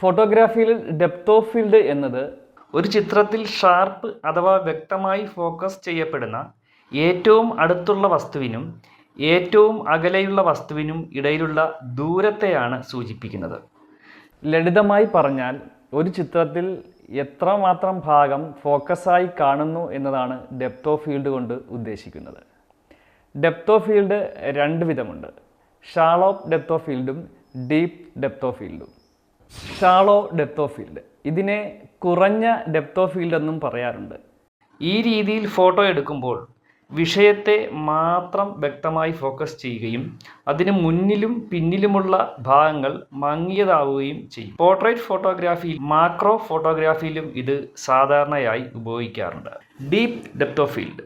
ഫോട്ടോഗ്രാഫിയിൽ depth of field എന്നത് ഒരു ചിത്രത്തിൽ ഷാർപ്പ് അഥവാ വ്യക്തമായി ഫോക്കസ് ചെയ്യപ്പെടുന്ന ഏറ്റവും അടുത്തുള്ള വസ്തുവിനും ഏറ്റവും അകലെയുള്ള വസ്തുവിനും ഇടയിലുള്ള ദൂരത്തെയാണ് സൂചിപ്പിക്കുന്നത്. ലളിതമായി പറഞ്ഞാൽ ഒരു ചിത്രത്തിൽ എത്രമാത്രം ഭാഗം ഫോക്കസായി കാണുന്നു എന്നതാണ് ഡെപ്ത് ഓഫ് ഫീൽഡ് കൊണ്ട് ഉദ്ദേശിക്കുന്നത്. ഡെപ്ത് ഓഫ് ഫീൽഡ് രണ്ട് വിധമുണ്ട്. ഷാളോ ഡെപ്ത് ഓഫ് ഫീൽഡും ഡീപ്പ് ഡെപ്ത് ഓഫ് ഫീൽഡും ഷാളോ ഡെപ്ത് ഓഫ് ഫീൽഡ് ഇതിനെ കുറഞ്ഞ ഡെപ്ത് ഓഫ് ഫീൽഡ് എന്നും പറയാറുണ്ട്. ഈ രീതിയിൽ ഫോട്ടോ എടുക്കുമ്പോൾ വിഷയത്തെ മാത്രം വ്യക്തമായി ഫോക്കസ് ചെയ്യുകയും അതിന് മുന്നിലും പിന്നിലുമുള്ള ഭാഗങ്ങൾ മങ്ങിയതാവുകയും ചെയ്യും. പോർട്രേറ്റ് ഫോട്ടോഗ്രാഫിയിൽ മാക്രോ ഫോട്ടോഗ്രാഫിയിലും ഇത് സാധാരണയായി ഉപയോഗിക്കാറുണ്ട്. ഡീപ്പ് ഡെപ്ത് ഓഫ് ഫീൽഡ്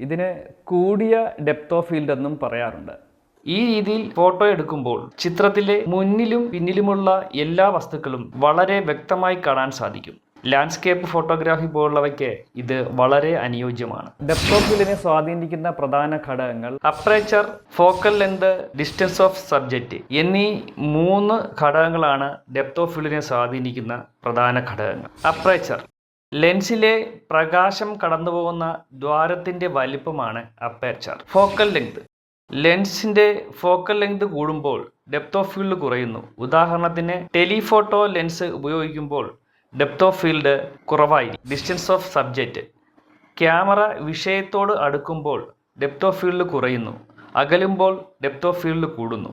ഇതിന് കൂടിയ ഡെപ്ത് ഓഫ് ഫീൽഡ് എന്നും പറയാറുണ്ട്. ഈ രീതിയിൽ ഫോട്ടോ എടുക്കുമ്പോൾ ചിത്രത്തിലെ മുന്നിലും പിന്നിലുമുള്ള എല്ലാ വസ്തുക്കളും വളരെ വ്യക്തമായി കാണാൻ സാധിക്കും. ലാൻഡ്സ്കേപ്പ് ഫോട്ടോഗ്രാഫി പോലുള്ളവയ്ക്ക് ഇത് വളരെ അനുയോജ്യമാണ്. ഡെപ്ത് ഓഫ് ഫീൽഡിനെ സ്വാധീനിക്കുന്ന പ്രധാന ഘടകങ്ങൾ aperture focal length distance of subject എന്നീ മൂന്ന് ഘടകങ്ങളാണ് ഡെപ്ത് ഓഫ് ഫീൽഡിനെ സ്വാധീനിക്കുന്ന പ്രധാന ഘടകങ്ങൾ. അപ്രേച്ചർ ലെൻസിലെ പ്രകാശം കടന്നുപോകുന്ന ദ്വാരത്തിന്റെ വലിപ്പമാണ് അപ്പേർച്ചർ ഫോക്കൽ ലെങ്ത് ലെൻസിന്റെ ഫോക്കൽ ലെങ്ത് കൂടുമ്പോൾ ഡെപ്ത് ഓഫ് ഫീൽഡ് കുറയുന്നു. ഉദാഹരണത്തിന് ടെലിഫോട്ടോ ലെൻസ് ഉപയോഗിക്കുമ്പോൾ ഡെപ്ത് ഓഫ് ഫീൽഡ് കുറവായി. ഡിസ്റ്റൻസ് ഓഫ് സബ്ജക്റ്റ് ക്യാമറ വിഷയത്തോട് അടുക്കുമ്പോൾ ഡെപ്ത് ഓഫ് ഫീൽഡ് കുറയുന്നു. അകലുമ്പോൾ ഡെപ്ത് ഓഫ് ഫീൽഡ് കൂടുന്നു.